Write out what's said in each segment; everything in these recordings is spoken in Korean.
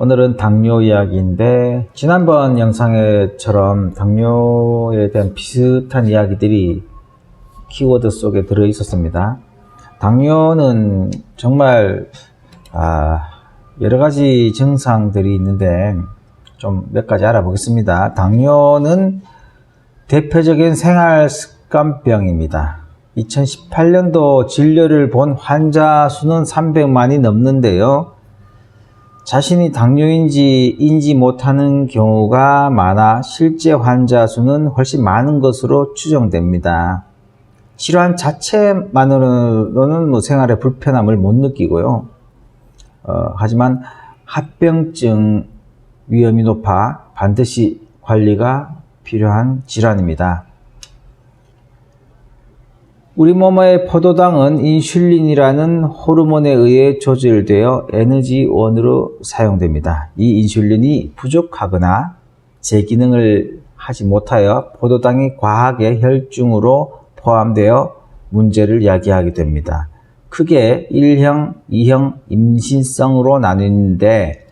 오늘은 당뇨 이야기인데 지난번 영상에처럼 당뇨에 대한 비슷한 이야기들이 키워드 속에 들어 있었습니다. 당뇨는 정말 아, 여러 가지 증상들이 있는데 좀 몇 가지 알아보겠습니다. 당뇨는 대표적인 생활 습관병입니다. 2018년도 진료를 본 환자 수는 300만이 넘는데요. 자신이 당뇨인지 인지 못하는 경우가 많아 실제 환자 수는 훨씬 많은 것으로 추정됩니다. 질환 자체만으로는 뭐 생활에 불편함을 못 느끼고요. 어, 하지만 합병증 위험이 높아 반드시 관리가 필요한 질환입니다. 우리 몸의 포도당은 인슐린이라는 호르몬에 의해 조절되어 에너지원으로 사용됩니다. 이 인슐린이 부족하거나 제 기능을 하지 못하여 포도당이 과하게 혈중으로 포함되어 문제를 야기하게 됩니다. 크게 1형, 2형 임신성으로 나뉘는데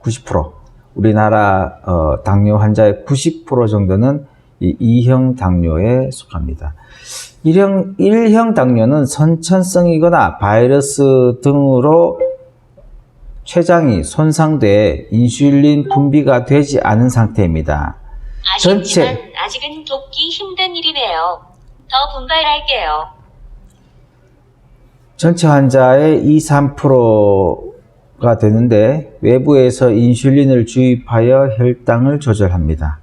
90% 우리나라 어, 당뇨 환자의 90% 정도는 이 2형 당뇨에 속합니다. 1형, 1형 당뇨는 선천성이거나 바이러스 등으로 췌장이 손상돼 인슐린 분비가 되지 않은 상태입니다. 전체- 아쉽지만 아직은 돕기 힘든 일이네요. 더 분발할게요. 전체 환자의 2, 3%가 되는데 외부에서 인슐린을 주입하여 혈당을 조절합니다.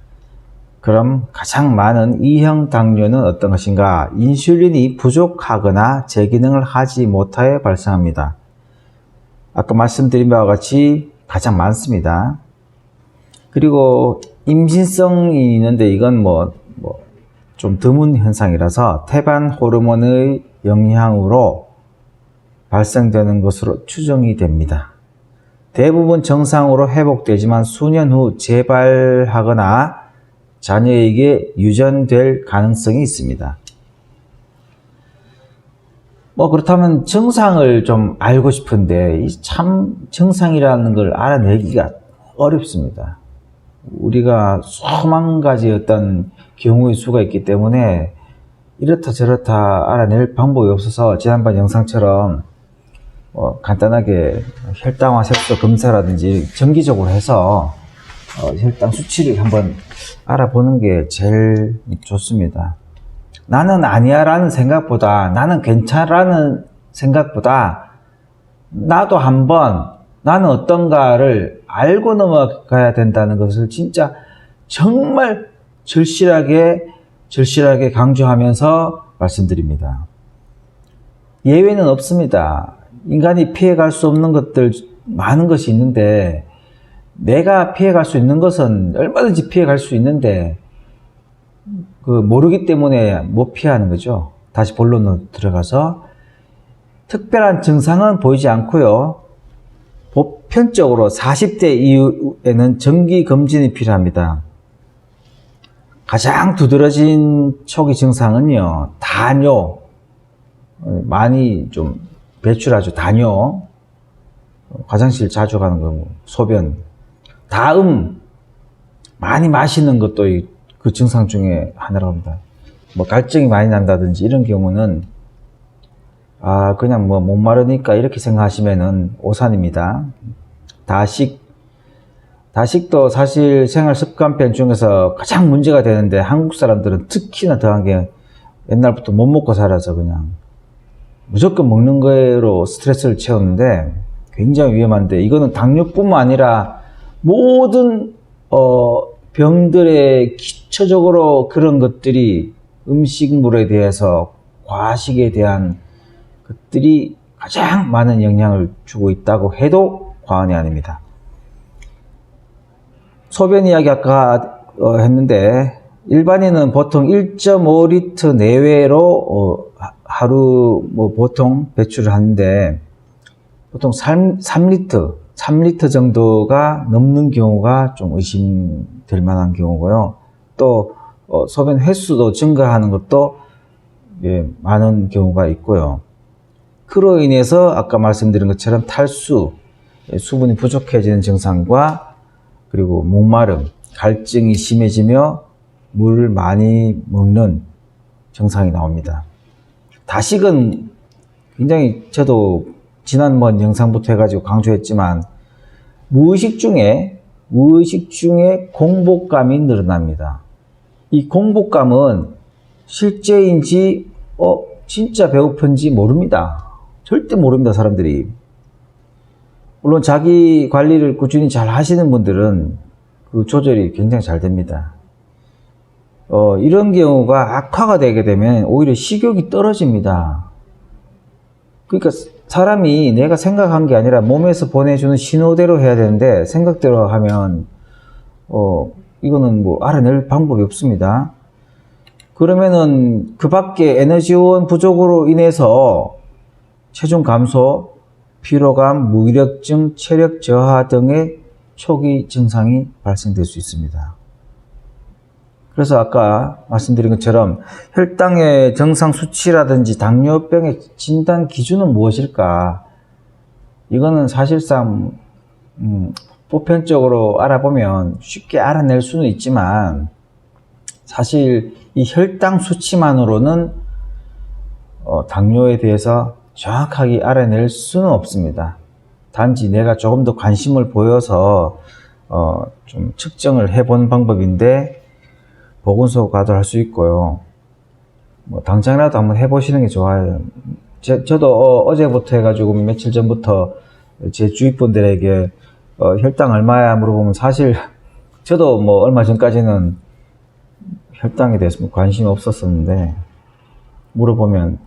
그럼 가장 많은 2형 당뇨는 어떤 것인가? 인슐린이 부족하거나 제 기능을 하지 못하여 발생합니다. 아까 말씀드린 바와 같이 가장 많습니다. 그리고 임신성이 있는데 이건 뭐, 뭐, 좀 드문 현상이라서 태반 호르몬의 영향으로 발생되는 것으로 추정이 됩니다. 대부분 정상으로 회복되지만 수년 후 재발하거나 자녀에게 유전될 가능성이 있습니다. 뭐 그렇다면 증상을 좀 알고 싶은데 이참 증상이라는 걸 알아내기가 어렵습니다. 우리가 수만 가지 어떤 경우의 수가 있기 때문에 이렇다 저렇다 알아낼 방법이 없어서 지난번 영상처럼 어, 간단하게 혈당화 색소 검사라든지 정기적으로 해서 어, 혈당 수치를 한번 알아보는 게 제일 좋습니다. 나는 아니야라는 생각보다 나는 괜찮라는 생각보다 나도 한번 나는 어떤가를 알고 넘어가야 된다는 것을 진짜 정말 절실하게 절실하게 강조하면서 말씀드립니다. 예외는 없습니다. 인간이 피해갈 수 없는 것들 많은 것이 있는데 내가 피해갈 수 있는 것은 얼마든지 피해갈 수 있는데 그 모르기 때문에 못 피하는 거죠. 다시 본론으로 들어가서 특별한 증상은 보이지 않고요. 보편적으로 40대 이후에는 정기 검진이 필요합니다. 가장 두드러진 초기 증상은요. 어, 많이 좀 배출하죠. 어, 화장실 자주 가는 거, 뭐, 소변. 다음, 많이 마시는 것도 이- 그 증상 중에 하나라고 합니다. 뭐 갈증이 많이 난다든지 이런 경우는 아 그냥 뭐 못 마르니까 이렇게 생각하시면은 오산입니다. 다식 다식도 사실 생활 습관병 중에서 가장 문제가 되는데 한국 사람들은 특히나 더한 게 옛날부터 못 먹고 살아서 그냥 무조건 먹는 거로 스트레스를 채우는데 굉장히 위험한데 이거는 당뇨뿐만 아니라 모든 어, 병들의 기초적으로 그런 것들이 음식물에 대해서 과식에 대한 것들이 가장 많은 영향을 주고 있다고 해도 과언이 아닙니다. 소변 이야기 아까 어, 했는데 일반인은 보통 1.5리터 내외로 어, 하- 하루 뭐 보통 배출을 하는데 보통 3, 3리터, 3리터 정도가 넘는 경우가 좀 의심될 만한 경우고요. 또 어, 소변 횟수도 증가하는 것도 예, 많은 경우가 있고요. 그로 인해서 아까 말씀드린 것처럼 탈수, 수분이 부족해지는 증상과 그리고 목마름, 갈증이 심해지며 물을 많이 먹는 증상이 나옵니다. 다식은 굉장히 저도 지난번 영상부터 해가지고 강조했지만 무의식 중에 무의식 중에 공복감이 늘어납니다. 이 공복감은 실제인지 어 진짜 배고픈지 모릅니다. 절대 모릅니다 사람들이. 물론 자기 관리를 꾸준히 잘 하시는 분들은 그 조절이 굉장히 잘 됩니다. 어, 이런 경우가 악화가 되게 되면 오히려 식욕이 떨어집니다. 그러니까 사람이 내가 생각한 게 아니라 몸에서 보내주는 신호대로 해야 되는데 생각대로 하면 어 이거는 뭐 알아낼 방법이 없습니다. 그러면은 그 밖에 에너지원 부족으로 인해서 체중 감소, 피로감, 무기력증, 체력 저하 등의 초기 증상이 발생될 수 있습니다. 그래서 아까 말씀드린 것처럼 혈당의 정상 수치라든지 당뇨병의 진단 기준은 무엇일까? 이거는 사실상 음, 보편적으로 알아보면 쉽게 알아낼 수는 있지만 사실 이 혈당 수치만으로는 어, 당뇨에 대해서 정확하게 알아낼 수는 없습니다. 단지 내가 조금 더 관심을 보여서 어, 좀 측정을 해본 방법인데 보건소 가도 할 수 있고요. 뭐 당장이라도 한번 해보시는 게 좋아요. 제, 저도 어, 제부터 해가지고 며칠 전부터 제 주위 분들에게 어, 혈당 얼마야 물어보면 사실 저도 뭐 얼마 전까지는 혈당에 대해서 뭐 관심이 없었었는데 물어보면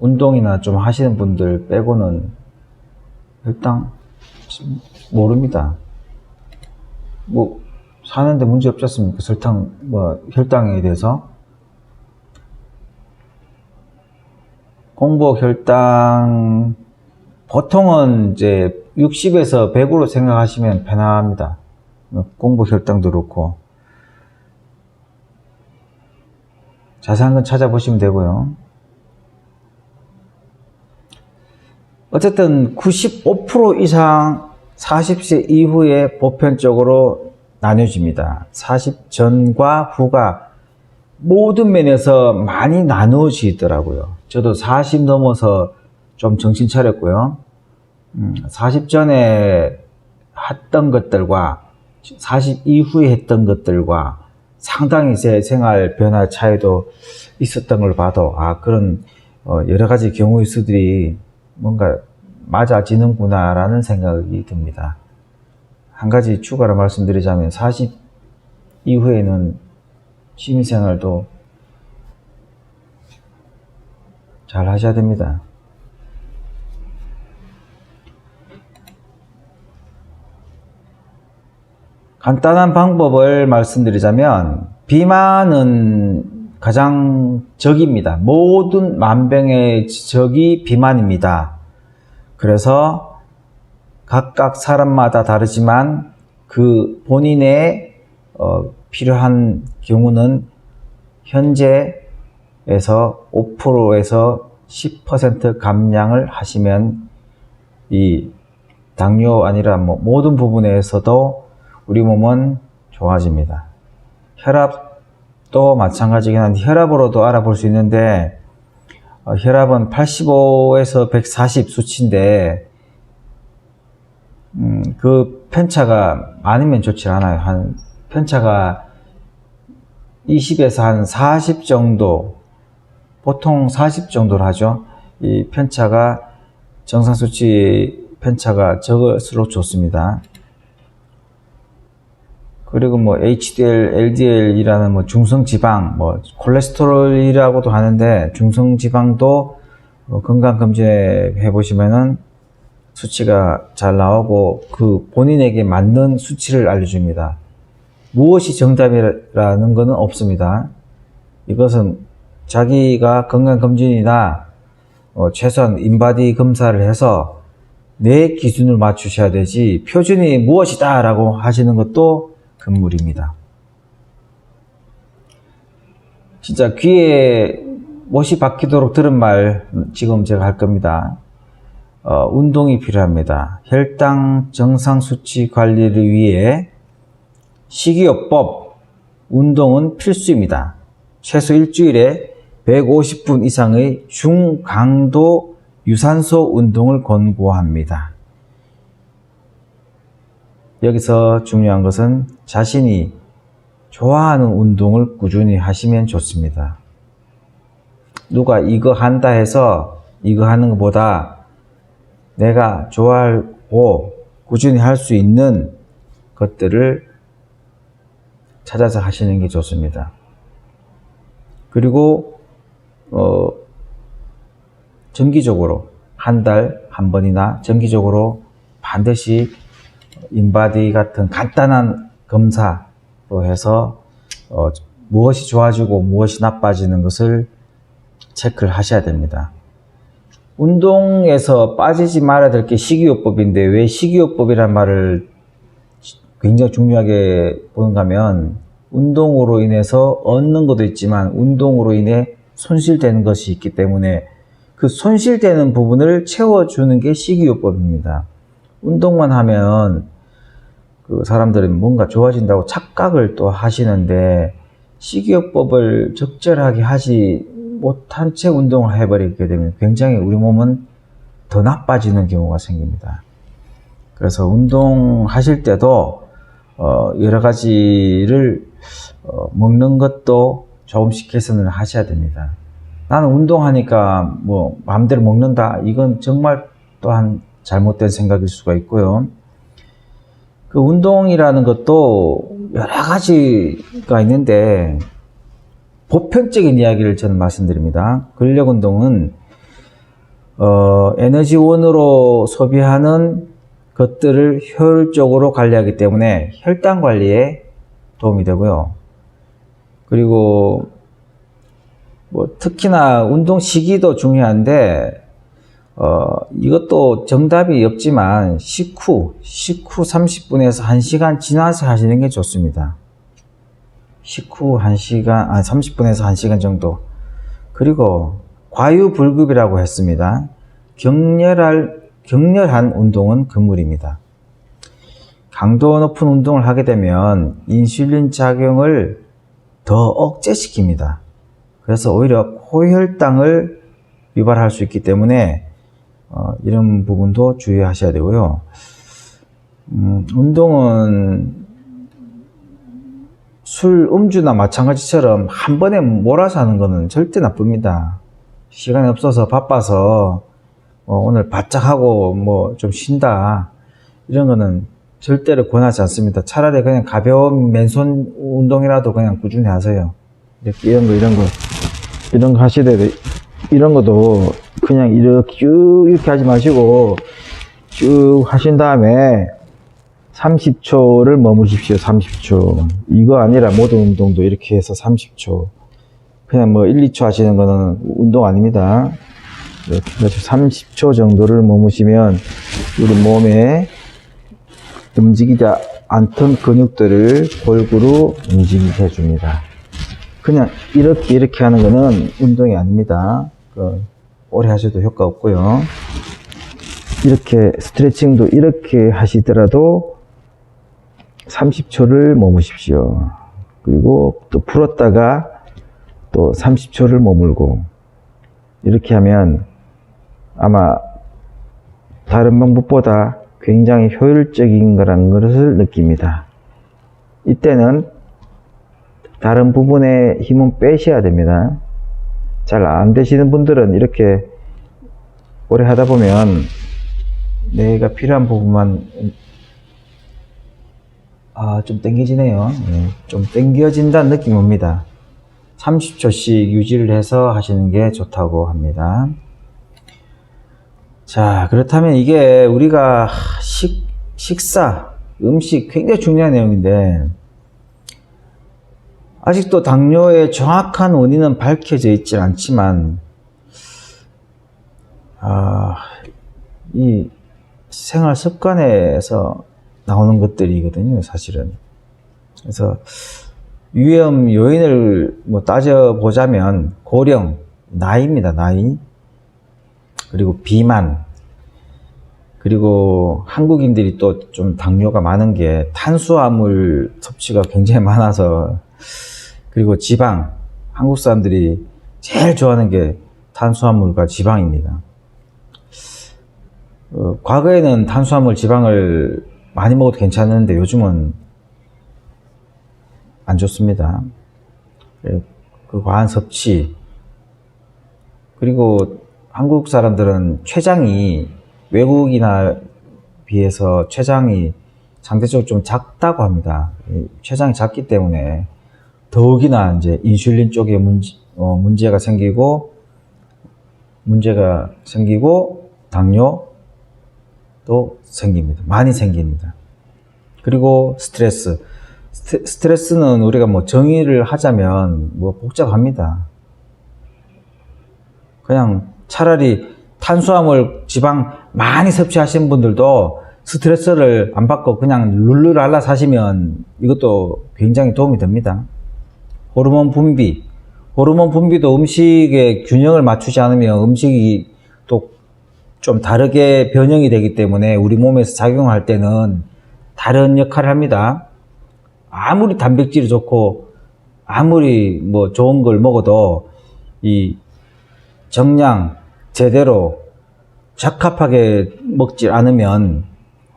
운동이나 좀 하시는 분들 빼고는 혈당 모릅니다. 뭐 사는데 문제 없지 않습니까? 설탕, 뭐, 혈당에 대해서. 공복 혈당, 보통은 이제 60에서 100으로 생각하시면 편합니다. 공복 혈당도 그렇고. 자세한 건 찾아보시면 되고요. 어쨌든 95% 이상 40세 이후에 보편적으로 나뉘어집니다. 40 전과 후가 모든 면에서 많이 나누어지더라고요. 저도 40 넘어서 좀 정신 차렸고요. 음, 40 전에 했던 것들과 40 이후에 했던 것들과 상당히 제 생활 변화 차이도 있었던 걸 봐도 아 그런 어, 여러 가지 경우의 수들이 뭔가 맞아지는구나라는 생각이 듭니다. 한 가지 추가로 말씀드리자면 40 이후에는 취미생활도 잘 하셔야 됩니다. 간단한 방법을 말씀드리자면 비만은 가장 적입니다. 모든 만병의 적이 비만입니다. 그래서 각각 사람마다 다르지만 그 본인의 어, 필요한 경우는 현재에서 5%에서 10% 감량을 하시면 이 당뇨 아니라 뭐 모든 부분에서도 우리 몸은 좋아집니다. 혈압도 마찬가지긴 한데 혈압으로도 알아볼 수 있는데 어, 혈압은 85에서 140 수치인데 음, 그 편차가 많으면 좋지 않아요. 한 편차가 20에서 한 40 정도, 보통 40 정도로 하죠. 이 편차가 정상 수치 편차가 적을수록 좋습니다. 그리고 뭐 HDL, LDL이라는 뭐 중성 지방, 뭐 콜레스테롤이라고도 하는데 중성 지방도 어, 건강 검진해 보시면은 수치가 잘 나오고 그 본인에게 맞는 수치를 알려줍니다. 무엇이 정답이라는 것은 없습니다. 이것은 자기가 건강검진이나 어, 최소한 인바디 검사를 해서 내 기준을 맞추셔야 되지 표준이 무엇이다 라고 하시는 것도 금물입니다. 진짜 귀에 못이 박히도록 들은 말 지금 제가 할 겁니다. 어, 운동이 필요합니다. 혈당 정상 수치 관리를 위해 식이요법, 운동은 필수입니다. 최소 일주일에 150분 이상의 중강도 유산소 운동을 권고합니다. 여기서 중요한 것은 자신이 좋아하는 운동을 꾸준히 하시면 좋습니다. 누가 이거 한다 해서 이거 하는 것보다 내가 좋아하고 꾸준히 할 수 있는 것들을 찾아서 하시는 게 좋습니다. 그리고 어, 정기적으로 한 달 한 번이나 정기적으로 반드시 인바디 같은 간단한 검사로 해서 어, 무엇이 좋아지고 무엇이 나빠지는 것을 체크를 하셔야 됩니다. 운동에서 빠지지 말아야 될 게 식이요법인데 왜 식이요법이란 말을 굉장히 중요하게 보는가 하면 운동으로 인해서 얻는 것도 있지만 운동으로 인해 손실되는 것이 있기 때문에 그 손실되는 부분을 채워주는 게 식이요법입니다. 운동만 하면 그 사람들은 뭔가 좋아진다고 착각을 또 하시는데 식이요법을 적절하게 하지 못한 채 운동을 해버리게 되면 굉장히 우리 몸은 더 나빠지는 경우가 생깁니다. 그래서 운동하실 때도 어, 여러 가지를 어, 먹는 것도 조금씩 개선을 하셔야 됩니다. 나는 운동하니까 뭐 마음대로 먹는다. 이건 정말 또한 잘못된 생각일 수가 있고요. 그 운동이라는 것도 여러 가지가 있는데 보편적인 이야기를 저는 말씀드립니다. 근력 운동은 어, 에너지원으로 소비하는 것들을 효율적으로 관리하기 때문에 혈당 관리에 도움이 되고요. 그리고 뭐 특히나 운동 시기도 중요한데 어, 이것도 정답이 없지만 식후, 식후 30분에서 1시간 지나서 하시는 게 좋습니다. 식후 1시간, 아, 30분에서 1시간 정도. 그리고 과유불급이라고 했습니다. 격렬할, 격렬한 운동은 금물입니다. 강도 높은 운동을 하게 되면 인슐린 작용을 더 억제시킵니다. 그래서 오히려 고혈당을 유발할 수 있기 때문에 어, 이런 부분도 주의하셔야 되고요. 음, 운동은 술, 음주나 마찬가지처럼 한 번에 몰아서 하는 거는 절대 나쁩니다. 시간이 없어서 바빠서 어, 오늘 바짝 하고 뭐 좀 쉰다 이런 거는 절대로 권하지 않습니다. 차라리 그냥 가벼운 맨손 운동이라도 그냥 꾸준히 하세요. 이렇게 이런 거 이런 거 이런 거 하시되 이런 것도 그냥 이렇게 쭉 이렇게 하지 마시고 쭉 하신 다음에 30초를 머무십시오. 30초. 이거 아니라 모든 운동도 이렇게 해서 30초. 그냥 뭐 1, 2초 하시는 거는 운동 아닙니다. 이렇게 해서 30초 정도를 머무시면 우리 몸에 움직이지 않던 근육들을 골고루 움직이게 해줍니다. 그냥 이렇게 이렇게 하는 거는 운동이 아닙니다. 그 오래 하셔도 효과 없고요. 이렇게 스트레칭도 이렇게 하시더라도 30초를 머무십시오. 그리고 또 풀었다가 또 30초를 머물고 이렇게 하면 아마 다른 방법보다 굉장히 효율적인 거라는 것을 느낍니다. 이때는 다른 부분에 힘은 빼셔야 됩니다. 잘 안 되시는 분들은 이렇게 오래 하다 보면 내가 필요한 부분만 아, 좀 땡겨지네요. 네, 좀 땡겨진다는 느낌이 옵니다. 30초씩 유지를 해서 하시는 게 좋다고 합니다. 자, 그렇다면 이게 우리가 식, 식사, 음식 굉장히 중요한 내용인데, 아직도 당뇨의 정확한 원인은 밝혀져 있지 않지만, 아, 이 생활 습관에서 나오는 것들이거든요, 사실은. 그래서 위험 요인을 뭐 따져보자면 고령, 나이입니다, 나이. 그리고 비만. 그리고 한국인들이 또 좀 당뇨가 많은 게 탄수화물 섭취가 굉장히 많아서 그리고 지방 한국 사람들이 제일 좋아하는 게 탄수화물과 지방입니다. 어, 과거에는 탄수화물 지방을 많이 먹어도 괜찮은데 요즘은 안 좋습니다. 예, 그 과한 섭취 그리고 한국 사람들은 췌장이 외국이나 비해서 췌장이 상대적으로 좀 작다고 합니다. 이 췌장이 작기 때문에 더욱이나 이제 인슐린 쪽에 문제, 어, 문제가 생기고 문제가 생기고 당뇨 도 생깁니다. 많이 생깁니다. 그리고 스트레스. 스트- 스트레스는 우리가 뭐 정의를 하자면 뭐 복잡합니다. 그냥 차라리 탄수화물, 지방 많이 섭취하시는 분들도 스트레스를 안 받고 그냥 룰루랄라 사시면 이것도 굉장히 도움이 됩니다. 호르몬 분비. 호르몬 분비도 음식의 균형을 맞추지 않으면 음식이 또 좀 다르게 변형이 되기 때문에 우리 몸에서 작용할 때는 다른 역할을 합니다. 아무리 단백질이 좋고 아무리 뭐 좋은 걸 먹어도 이 정량 제대로 적합하게 먹지 않으면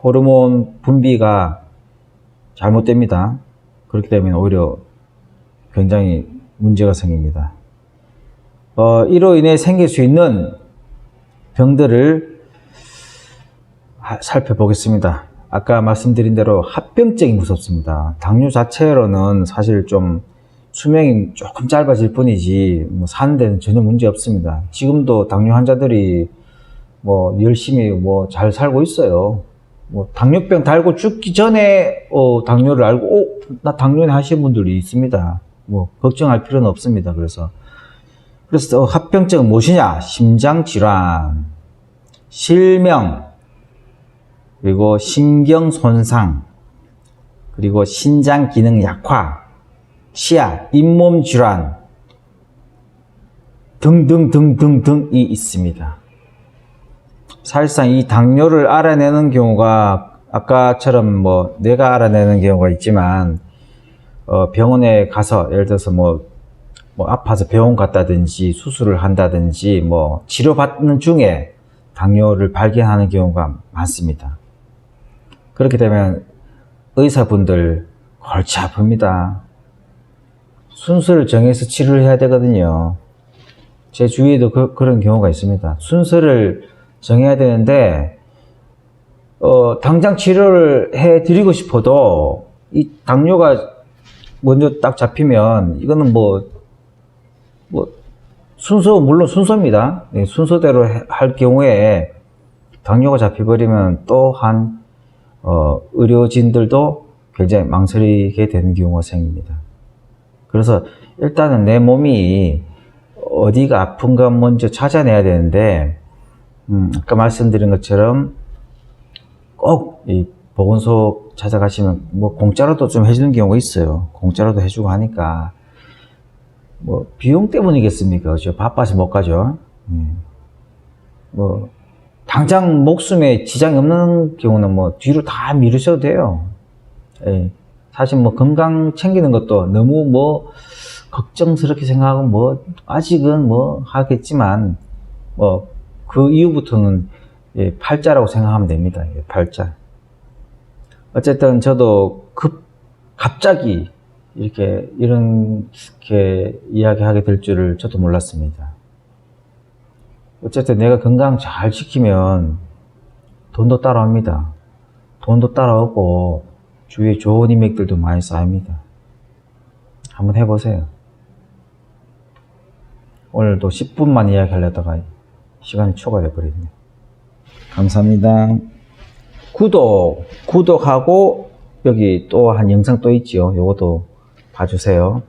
호르몬 분비가 잘못됩니다. 그렇기 때문에 오히려 굉장히 문제가 생깁니다. 어, 이로 인해 생길 수 있는 병들을 하- 살펴보겠습니다. 아까 말씀드린 대로 합병증이 무섭습니다. 당뇨 자체로는 사실 좀 수명이 조금 짧아질 뿐이지 뭐 사는 데는 전혀 문제 없습니다. 지금도 당뇨 환자들이 뭐 열심히 뭐 잘 살고 있어요. 뭐 당뇨병 달고 죽기 전에 어 당뇨를 알고 어나 당뇨네 하시는 분들이 있습니다. 뭐 걱정할 필요는 없습니다. 그래서 그래서 어, 합병증은 무엇이냐? 심장 질환, 실명, 그리고 신경 손상, 그리고 신장 기능 약화, 치아, 잇몸 질환 등등등등등이 있습니다. 사실상 이 당뇨를 알아내는 경우가 아까처럼 뭐 내가 알아내는 경우가 있지만 어, 병원에 가서 예를 들어서 뭐, 뭐 아파서 병원 갔다든지 수술을 한다든지 뭐 치료받는 중에 당뇨를 발견하는 경우가 많습니다. 그렇게 되면 의사분들 골치 아픕니다. 순서를 정해서 치료를 해야 되거든요. 제 주위에도 그, 런 경우가 있습니다. 순서를 정해야 되는데, 어, 당장 치료를 해 드리고 싶어도, 이 당뇨가 먼저 딱 잡히면, 이거는 뭐, 뭐, 순서, 물론 순서입니다. 예, 순서대로 해- 할 경우에, 당뇨가 잡혀버리면 또한, 어, 의료진들도 굉장히 망설이게 되는 경우가 생깁니다. 그래서 일단은 내 몸이 어디가 아픈가 먼저 찾아내야 되는데, 음, 아까 말씀드린 것처럼 꼭 이 보건소 찾아가시면 뭐 공짜로도 좀 해주는 경우가 있어요. 공짜로도 해주고 하니까 뭐 비용 때문이겠습니까? 그죠? 바빠서 못 가죠. 음. 뭐 당장 목숨에 지장이 없는 경우는 뭐 뒤로 다 미루셔도 돼요. 예. 사실 뭐 건강 챙기는 것도 너무 뭐 걱정스럽게 생각하고 뭐 아직은 뭐 하겠지만 뭐 그 이후부터는 예, 팔자라고 생각하면 됩니다. 예, 팔자. 어쨌든 저도 급 갑자기 이렇게 이렇게 이야기하게 될 줄을 저도 몰랐습니다. 어쨌든 내가 건강 잘 지키면 돈도 따라옵니다. 돈도 따라오고 주위에 좋은 인맥들도 많이 쌓입니다. 한번 해보세요. 오늘도 10분만 이야기하려다가 시간이 초과돼 버렸네. 감사합니다. 구독, 구독하고 여기 또 한 영상 또 있지요. 요것도 봐주세요.